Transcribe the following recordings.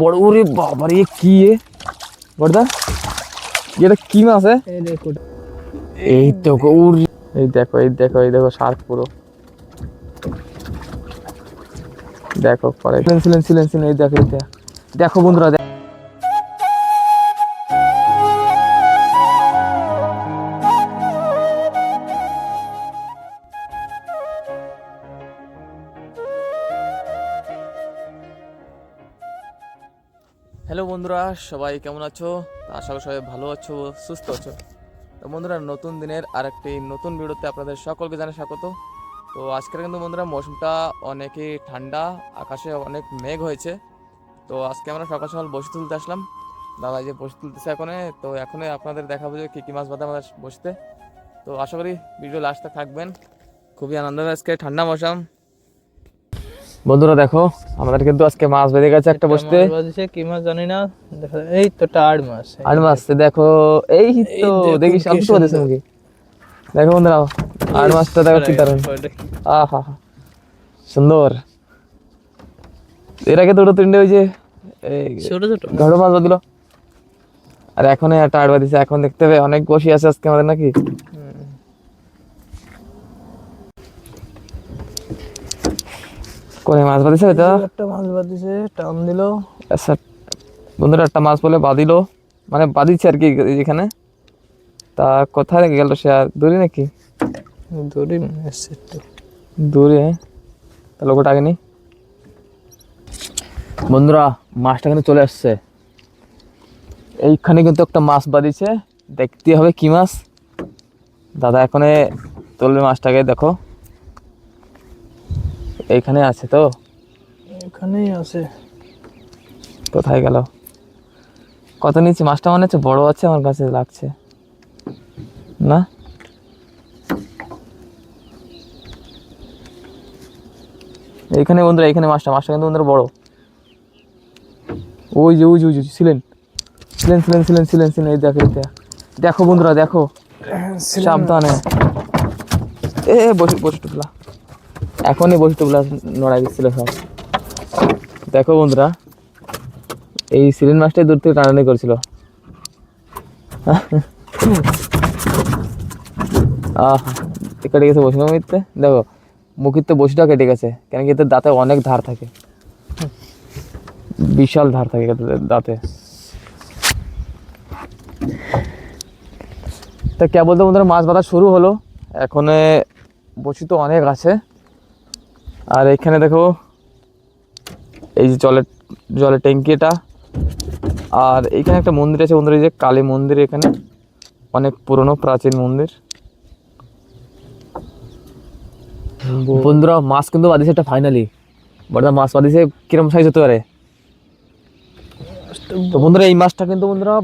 বড় ওরে বাবা রে কি এ? বড়দা এটা কি মাছ? এই দেখো। ওর এই দেখো এই দেখো এই দেখো শার্ক পুরো। দেখো পরে। ছিলেন ছিলেন ছিলেন ছিলেন এই দেখো এই দেখো। দেখো বন্ধুরা হ্যালো বন্ধুরা, সবাই কেমন আছো? আশা করি সবাই ভালো আছো, সুস্থ আছো। তো বন্ধুরা, নতুন দিনের আর একটি নতুন ভিডিওতে আপনাদের সকলকে জানাই স্বাগত। তো আজকের কিন্তু বন্ধুরা, মৌসুমটা অনেকই ঠান্ডা, আকাশে অনেক মেঘ হয়েছে। তো আজকে আমরা সকাল সকাল বসে তুলতে আসলাম। দাদা যে বসে তুলতেছে এখন, তো এখনই আপনাদের দেখাবো যে কী কী মাছ বাদে আমাদের বসতে। তো আশা করি ভিডিও লাস্টে থাকবেন। খুবই আনন্দ আজকে, ঠান্ডা মৌসুম। বন্ধুরা দেখো আমাদের কিন্তু আজকে মাছ বেঁধে গেছে একটা বসতে। কি মাছ জানি না। এই তো টাড় মাছ আর মাছ দেখো এই তো দেখো আমি তো বলেছি মুখে দেখো বন্ধুরা আর মাছটা দেখো কি দারুণ। আহা হা সুন্দর। এর আগে দুটো তিনটে ওই যে এই ছোট ছোট। ঘাড়ো মাছ দিল আর এখন একটা আড়বা দিছে এখন দেখতে হবে অনেক বসি আছে আজকে আমাদের নাকি। কোনে মাছ বাদিছে তো? একটা মাছ বাজছে টান দিল। আচ্ছা বন্ধুরা একটা মাছ বলে বাদিল মানে বাদিছে আর কি এখানে। তা কোথায় গেল সে আর? দূরে নাকি? দড়ি এসছে একটু দূরে তাহলে ওটা আগে নি। বন্ধুরা মাছটা কিন্তু চলে আসছে। এইখানে কিন্তু একটা মাছ বাঁধিছে। দেখতে হবে কি মাছ। দাদা এখানে তুলবে মাছটাকে দেখো। এইখানে আছে তো? এখানেই আছে। কোথায় গেল? কত নিচে মাছটা মনে হচ্ছে বড় আছে আমার কাছে লাগছে। না? এইখানে বন্ধুরা এখানে মাছটা মাছটা কিন্তু বন্ধুরা বড়। ওই যে ওই যে ওই যে ছিলেন। ছিলেন ছিলেন ছিলেন ছিলেন ছিলেন এই দেখো এই দেখো। দেখো বন্ধুরা দেখো। সাবধানে। এ বসে বসে টুকলা এখনই টুকলা নড়াই দিচ্ছিল সব দেখো বন্ধুরা, এই সিলিন মাছটাই দূর থেকে টানাটানি করছিল। কেটে গেছে বসে মুখিতে দেখো মুখিতে বসিটাও কেটে গেছে, কেন কি এতে দাঁতে অনেক ধার থাকে। বিশাল ধার থাকে দাঁতে। তা কে বলতে বন্ধুরা মাছ বাঁধা শুরু হলো, এখন বসি তো অনেক আছে। আর এখানে দেখো, এই যে জলের জলের ট্যাঙ্কি এটা। আর এখানে একটা মন্দির আছে বন্ধুরা যে কালী মন্দির এখানে। অনেক পুরনো, প্রাচীন মন্দির। বন্ধুরা মাছ কিন্তু বাদিছে এটা ফাইনালি বড়দা, মাছ বাদিছে কিরম সাইজ হতে পারে? তো বন্ধুরা, এই মাছটা কিন্তু বন্ধুরা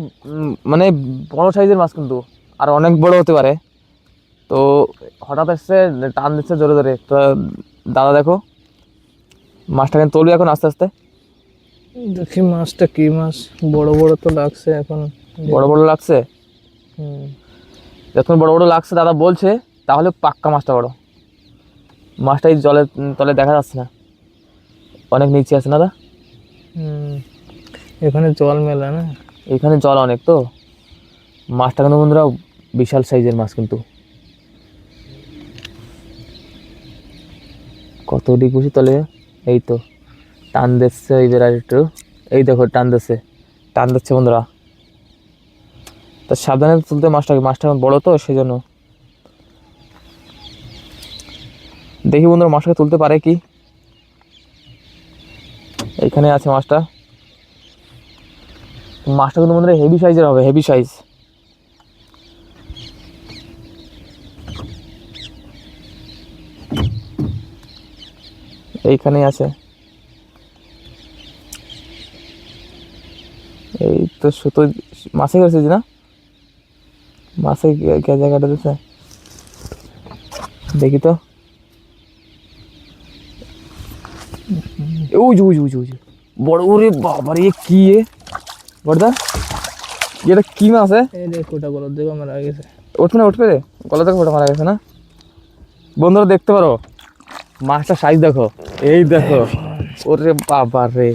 মানে বড় সাইজের মাছ কিন্তু, আর অনেক বড় হতে পারে। তো হঠাৎ এসছে, টান দিচ্ছে জোরে জোরে। তো দাদা দেখো মাছটা কিন্তু তুলবে এখন আস্তে আস্তে। দেখি মাছটা কি মাছ বড় বড় তো লাগছে এখন। বড় বড় লাগছে? হুম। যখন বড় বড় লাগছে দাদা বলছে তাহলে পাক্কা মাছটা বড় মাছটা এই জলের তলে দেখা যাচ্ছে না। অনেক নিচে আছে না দাদা? এখানে জল মেলা না? এখানে জল অনেক তো। মাছটা কিন্তু বন্ধুরা বিশাল সাইজের মাছ কিন্তু। কত ডিগ বসি তলে? এই তো, টান দিচ্ছে এইবার আর একটু। এই দেখো, টান দিচ্ছে। টান দিচ্ছে বন্ধুরা। তা সাবধানে তুলতে মাছটাকে মাছটা বড় তো সেই জন্য দেখি বন্ধুরা, মাছটাকে তুলতে পারে কি? এইখানে আছে মাছটা। মাছটা কিন্তু বন্ধুরা হেভি সাইজের হবে হেভি সাইজ এইখানেই আছে। এই তো সুতো মাসে করেছে না? মাসে কে জায়গাটা দিচ্ছে দেখি তো। ওই যে ওই যে বড় ওরে বাবা রে কি এ? বড়দা এটা কি মাছ এ? এই দেখ ওটা বলো দেখো আমার আগে গেছে। উঠবে না উঠবে রে? গলা থেকে ওটা মারা গেছে না? বন্ধুরা দেখতে পারো। মাছটা সাইজ দেখো। এই দেখো। ওরে বাবা রে।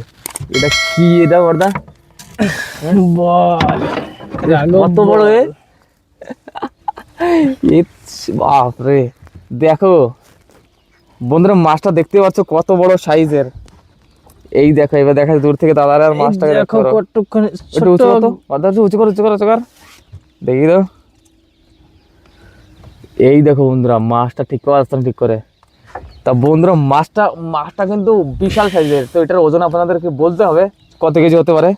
এটা কি এটা বর্দা কত বড় এ? বাপরে দেখো। বন্ধুরা মাছটা দেখতে পাচ্ছ কত বড় সাইজের এই দেখো এবার দেখা দূর থেকে দাদার আর মাছটাকে দেখো কতক্ষণ একটু উঁচু করো তো। বাদা উঁচু করো উঁচু করো উঁচু কর। দেখি দাও এই দেখো বন্ধুরা মাছটা ঠিক করে আসতাম ঠিক করে। তা বন্ধুরা মাছটা মাছটা কিন্তু বিশাল সাইজের। তো এটার ওজন আপনাদেরকে বলতে হবে কত কেজি হতে পারে?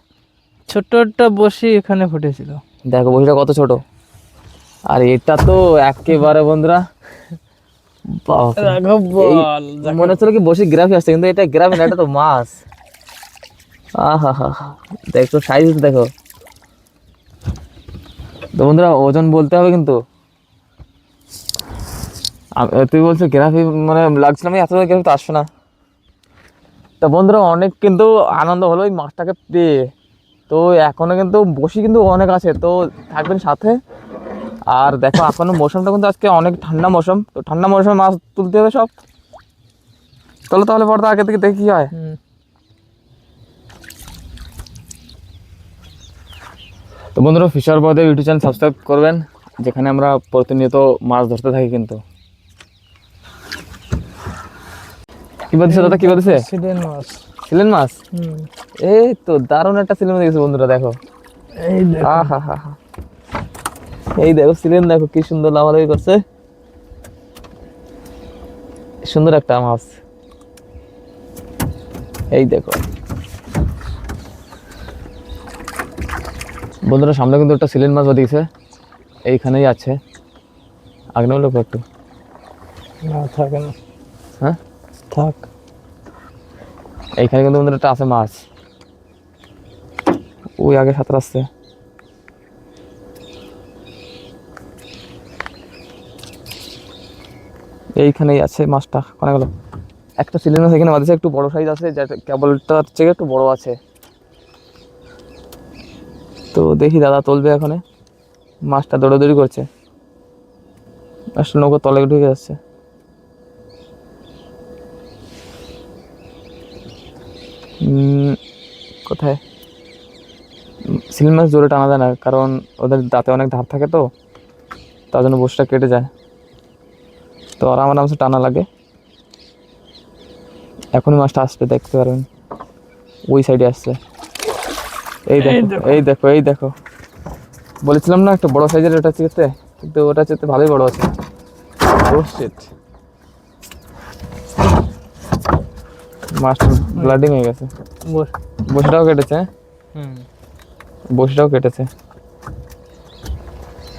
ছোট একটা বসি এখানে ফুটেছিল। দেখো বসিটা কত ছোট। আর এটা তো একেবারে বন্ধুরা মনে হচ্ছিল কি বসে গ্রাফি আসছে কিন্তু এটা গ্রাফি না এটা তো মাছ। আহা হা দেখো সাইজ দেখো। তো বন্ধুরা ওজন বলতে হবে কিন্তু। তুই বলছো গ্রাফি মানে লাগছিল আমি এত গ্রাফি তো আসবে না। তা বন্ধুরা অনেক কিন্তু আনন্দ হলো ওই মাছটাকে পেয়ে। তো এখনও কিন্তু বসি কিন্তু অনেক আছে তো থাকবেন সাথে। আর দেখো এখনও মৌসুমটা কিন্তু আজকে অনেক ঠান্ডা মৌসুম তো ঠান্ডা মৌসুমে মাছ তুলতে হবে সব। চলো তাহলে পর্দা আগে থেকে দেখি কি হয়। তো বন্ধুরা ফিশার পদে ইউটিউব চ্যানেল সাবস্ক্রাইব করবেন যেখানে আমরা প্রতিনিয়ত মাছ ধরতে থাকি কিন্তু। কি বলছে দাদা কি বলছে সিলেন মাছ। সিলেন মাছ? হুম। এই তো দারুণ একটা সিলেন দেখেছে বন্ধুরা দেখো। এই দেখো। আহা হা হা। এই দেখো সিলেন দেখো কি সুন্দর লাভালাভি করছে। সুন্দর একটা মাছ। এই দেখো। বন্ধুরা সামনে কিন্তু একটা সিলেন মাছ দিয়েছে এইখানেই আছে। আগে লোক একটু। না থাকে না। হ্যাঁ? থাক। এইখানে কিন্তু বন্ধুরা একটা আছে মাছ। ওই আগে সাঁতার আসছে। এইখানেই আছে মাছটা, কোনে গেল? একটা সিলিন্ডার মাছ এখানে বাঁধেছে একটু বড় সাইজ আছে যেটা কেবলটা থেকে একটু বড় আছে। তো দেখি দাদা তুলবে এখানে। মাছটা দৌড়াদৌড়ি করছে। মাছটা নৌকো তলে ঢুকে যাচ্ছে। কোথায়? সিলিং মাছ জোরে টানা যায় না কারণ ওদের দাঁতে অনেক ধার থাকে তো তার জন্য বসটা কেটে যায়। তো আরাম আরামসে টানা লাগে। এখনই মাছটা আসবে দেখতে পারবেন। ওই সাইডে আসছে। এই দেখো এই দেখো। এই দেখো বলেছিলাম না একটা বড় সাইজের ওটা চেতে কিন্তু ওটা চেতে ভালোই বড় আছে। ও শিট মাছটা ব্লাডিং হয়ে গেছে। বস। বসিটাও কেটেছে হ্যাঁ? হুম। বসিটাও কেটেছে।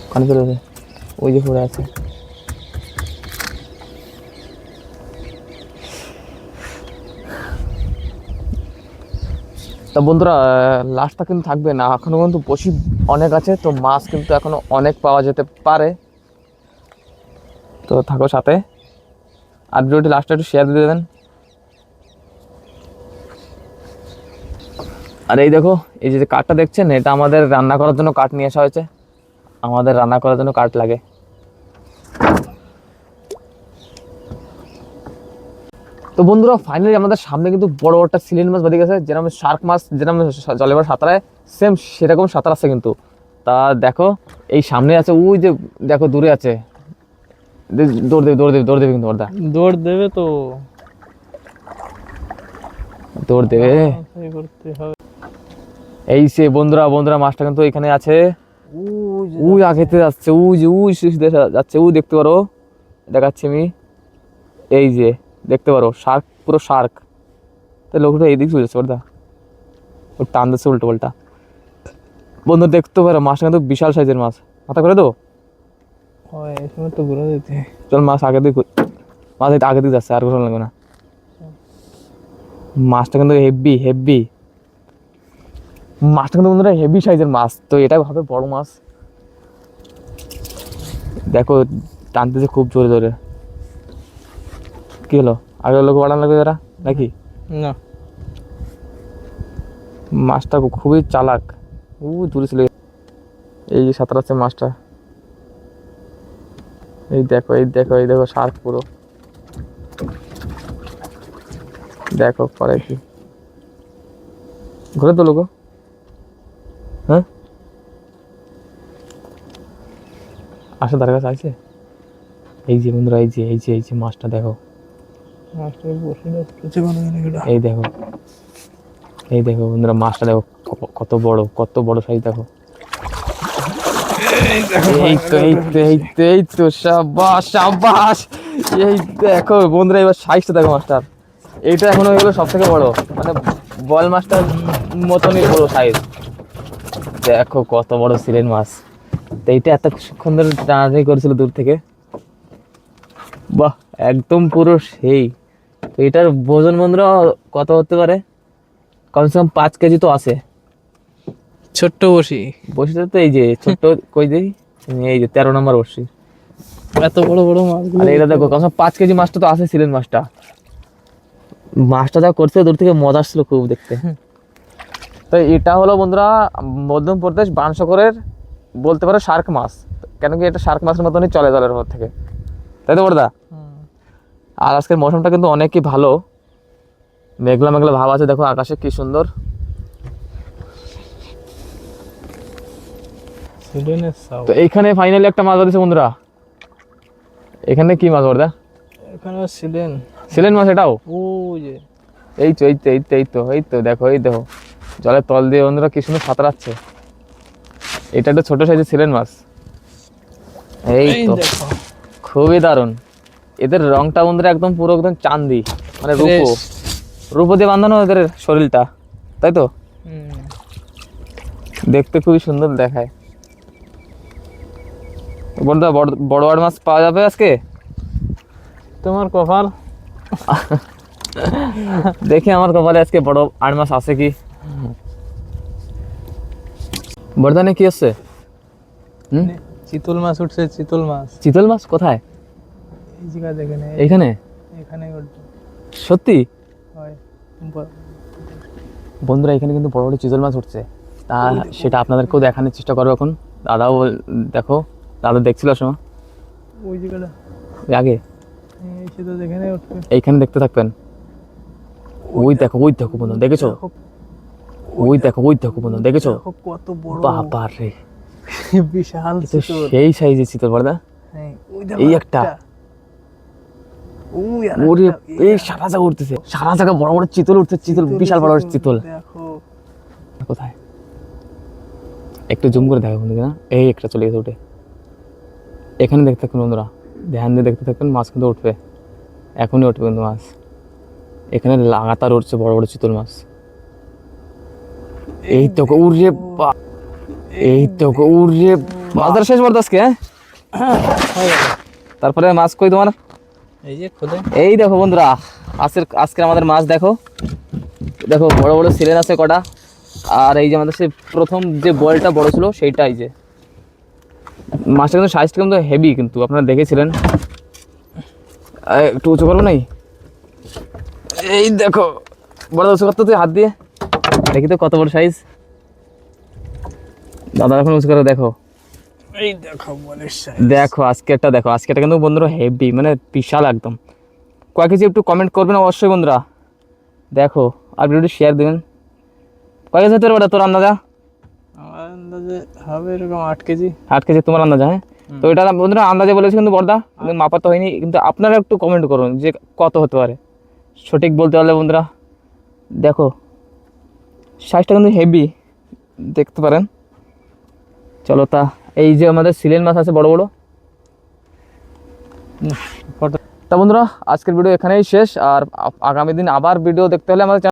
ওখানে চলে যাবে ওই যে পড়ে আছে। তা বন্ধুরা লাস্টটা কিন্তু থাকবে না। এখনও কিন্তু বসি অনেক আছে তো মাছ কিন্তু এখনও অনেক পাওয়া যেতে পারে। তো থাকো সাথে। আর ভিডিওটি লাস্টটা একটু শেয়ার দিয়ে দেবেন। আর এই দেখো এই যে কাঠটা দেখছেন এটা আমাদের রান্না করার জন্য কাঠ নিয়ে আসা হয়েছে। আমাদের রান্না করার জন্য কাঠ লাগে। তো বন্ধুরা ফাইনালি আমাদের সামনে কিন্তু বড় একটা সিলিন্ডার মাছ বেরিয়ে গেছে যেরকম শার্ক মাছ যেরকম জলে এবার সাঁতারায় সেম সেরকম সাঁতার আছে কিন্তু। তা দেখো এই সামনে আছে ওই যে দেখো দূরে আছে। দৌড় দেবে দৌড় দেবে দৌড় দেবে কিন্তু ওরদা দৌড় দেবে তো। দৌড় দেবে। করতে হবে। এই সে বন্ধুরা বন্ধুরা মাছটা কিন্তু এখানে আছে। উই আগেতে যাচ্ছে উই যে উই শীষ দেখা যাচ্ছে উই দেখতে পারো। দেখাচ্ছি আমি। এই যে দেখতে পারো শার্ক পুরো শার্ক। তো লোকটা এইদিকে চলে যাচ্ছে ওটা ও টান দিচ্ছে উল্টো পাল্টা। বন্ধু দেখতে পারো মাছটা কিন্তু বিশাল সাইজের মাছ। মাথা করে তো ঘুরে দিতে। চল মাছ আগে দিকে মাছ আগে দিকে যাচ্ছে আর কোনো লাগবে না। মাছটা কিন্তু হেভি হেভি মাছটা কিন্তু বন্ধুরা হেভি সাইজের মাছ তো এটাই হবে বড় মাছ। দেখো টানতেছে খুব জোরে জোরে। কি হলো? আগে লোক বাড়ানো লাগবে এরা নাকি? না। মাছটা খুবই চালাক। ও দূরে গেছে। এই যে সাঁতরাচ্ছে মাছটা। এই দেখো এই দেখো এই দেখো শার্ক পুরো। দেখো পরে কি। ঘুরে তো লোক হ্যাঁ আসে তার কাছে আছে? এই যে বন্ধুরা এই যে এই যে এই যে মাছটা দেখো। এই দেখো এই দেখো বন্ধুরা মাছটা দেখো কত বড় কত বড় সাইজ দেখো। এই তো এই তো এই তো এই তো সাবাস সাবাস। এই দেখো বন্ধুরা এবার সাইজটা দেখো মাছটার। এইটা এখন হয়ে গেলো সব থেকে বড় মানে বল মাছটার মতনই বড় সাইজ দেখো কত বড় সিলেন মাছ। তো এইটা এত সুন্দর টানাটানি করেছিল দূর থেকে। বাহ একদম পুরো সেই। তো এটার ওজন বন্ধুরা কত হতে পারে? কমসে কম পাঁচ কেজি তো আছে। ছোট্ট বসি। বসিটা তো এই যে ছোট্ট কই দেখি এই যে তেরো নম্বর বসি। এত বড় বড় মাছ আর এটা দেখো কমসে কম পাঁচ কেজি মাছটা তো আছে সিলেন মাছটা। মাছটা যা করছে দূর থেকে মজা আসছিল খুব দেখতে। তো এটা হলো বন্ধুরা মধ্যপ্রদেশ বানশকরের বলতে পারো শার্ক মাছ। কেন কি এটা শার্ক মাছের মতনই চলে জলের ভর থেকে? তাই তো বড়দা? আর আজকের মৌসুমটা কিন্তু অনেকই ভালো। মেঘলা মেঘলা ভাব আছে দেখো আকাশে কি সুন্দর। তো এইখানে ফাইনালি একটা মাছ বাঁধেছে বন্ধুরা। এখানে কি মাছ বড়দা? এখানে সিলেন। সিলেন মাছ এটাও? ও যে। এই তো এই তো এই তো এই তো এই তো দেখো এই দেখো। জলের তল দিয়ে বন্ধুরা কি সুন্দর সাঁতরাচ্ছে। এটা একটা ছোট সাইজের সিলেন মাছ। এই তো খুবই দারুণ। এদের রংটা বন্ধুরা একদম পুরো একদম চান্দি মানে রূপো. রূপো দিয়ে বাঁধানো এদের শরীরটা তাই তো? দেখতে খুবই সুন্দর দেখায়। বড়দা বড় বড় বড় মাছ পাওয়া যাবে আজকে? তোমার কপাল? দেখি আমার কপালে আজকে বড় আট মাস আছে কি। বর্ধমানে কি আছে? চিতল মাছ উঠছে চিতল মাছ। চিতল মাছ? কোথায়? এইখানে? এখানে উঠছে। সত্যি? হয়। বন্ধুরা এখানে কিন্তু বড় বড় চিতল মাছ উঠছে। তা সেটা আপনাদেরকেও দেখানোর চেষ্টা করব এখন। দাদাও দেখো দাদা দেখছিল সময় ওই জায়গাটা। আগে। এইখানে দেখতে থাকবেন। ওই দেখো ওই দেখো বন্ধু দেখেছ? দেখো, ওই দেখো ওই দেখো বন্ধু দেখেছ? কত বড়। বাবা রে বিশাল সেই সাইজের চিতল বড়দা হ্যাঁ, এই একটা। ওরে এই সারা জায়গা উঠতেছে। সারা জায়গা বড় বড় চিতল উঠছে চিতল বিশাল বড় বড় চিতল দেখো। কোথায়? একটু জুম করে দেখো বন্ধু না? এই একটা চলে গেছে উঠে। এখানে দেখতে থাকুন বন্ধুরা। ধ্যান দিয়ে দেখতে থাকবেন মাছ কিন্তু উঠবে। এখনই উঠবে কিন্তু মাছ। এখানে লাগাতার উঠছে বড় বড় চিতল মাছ। এই তো উড়ে এই তো উড়ে মাছ শেষ বড় আজকে হ্যাঁ। তারপরে মাছ কই তোমার? এই যে এই দেখো বন্ধুরা আজকের আজকের আমাদের মাছ দেখো। দেখো বড় বড় সিলেন আছে কটা। আর এই যে আমাদের সে প্রথম যে বলটা বড় ছিল সেইটাই যে। মাছটা কিন্তু সাইজটা কিন্তু হেভি কিন্তু আপনারা দেখেছিলেন। একটু উঁচু করব নাই? এই দেখো বড় উঁচু করতে তুই হাত দিয়ে। দেখি তো কত বড় সাইজ দাদা এখন উঁচু করে দেখো। এই দেখো দেখো আজকেরটা দেখো। আজকেরটা কিন্তু বন্ধুরা হেভি মানে বিশাল একদম। কয়েক কেজি একটু কমেন্ট করবেন অবশ্যই বন্ধুরা। দেখো আর ভিডিওটি শেয়ার দেবেন। কয় কেজি হতে পারে তোর আন্দাজা? আমার আন্দাজে হবে এরকম আট কেজি। আট কেজি তোমার আন্দাজা হ্যাঁ? তো এটা বন্ধুরা আন্দাজে বলেছি কিন্তু বর্দা কিন্তু মাপা তো হয়নি। কিন্তু আপনারা একটু কমেন্ট করুন যে কত হতে পারে। সঠিক বলতে পারলে বন্ধুরা। দেখো সাইজটা কিন্তু হেভি দেখতে পারেন। চলো তা, এই যে আমাদের সিলেন মাছ আছে বড় বড়। তা বন্ধুরা, আজকের ভিডিও এখানেই শেষ, আর আগামী দিন আবার ভিডিও দেখতে হলে আমাদের